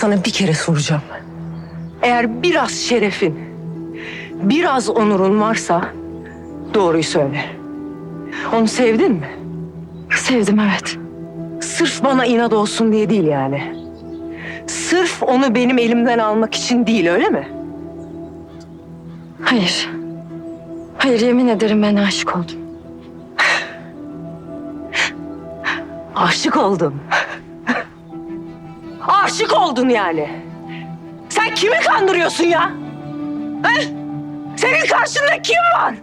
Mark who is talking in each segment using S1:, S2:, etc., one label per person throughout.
S1: Sana bir kere soracağım. Eğer biraz şerefin, biraz onurun varsa doğruyu söyle. Onu sevdin mi?
S2: Sevdim evet.
S1: Sırf bana inat olsun diye değil yani. Sırf onu benim elimden almak için değil öyle mi?
S2: Hayır. Hayır yemin ederim ben aşık oldum.
S1: Aşık oldun. Aşık oldun yani. Sen kimi kandırıyorsun ya? He? Senin karşında kim var?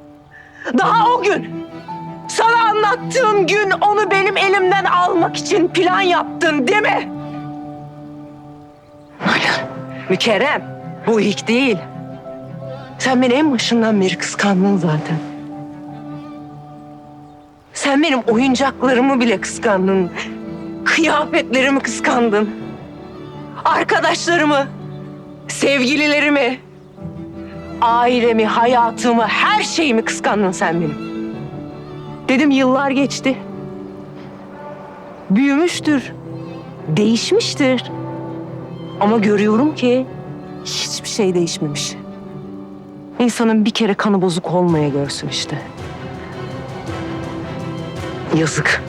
S1: Daha o gün. Sana anlattığım gün onu benim elimden almak için plan yaptın değil mi? Hayır. Mükerrem, bu ilk değil. Sen beni en başından beri kıskandın zaten. Sen benim oyuncaklarımı bile kıskandın. Kıyafetlerimi kıskandın. Arkadaşlarımı, sevgililerimi, ailemi, hayatımı, her şeyimi kıskandın sen benim. Dedim yıllar geçti. Büyümüştür. Değişmiştir. Ama görüyorum ki hiçbir şey değişmemiş. İnsanın bir kere kanı bozuk olmaya görsün işte. Yazık.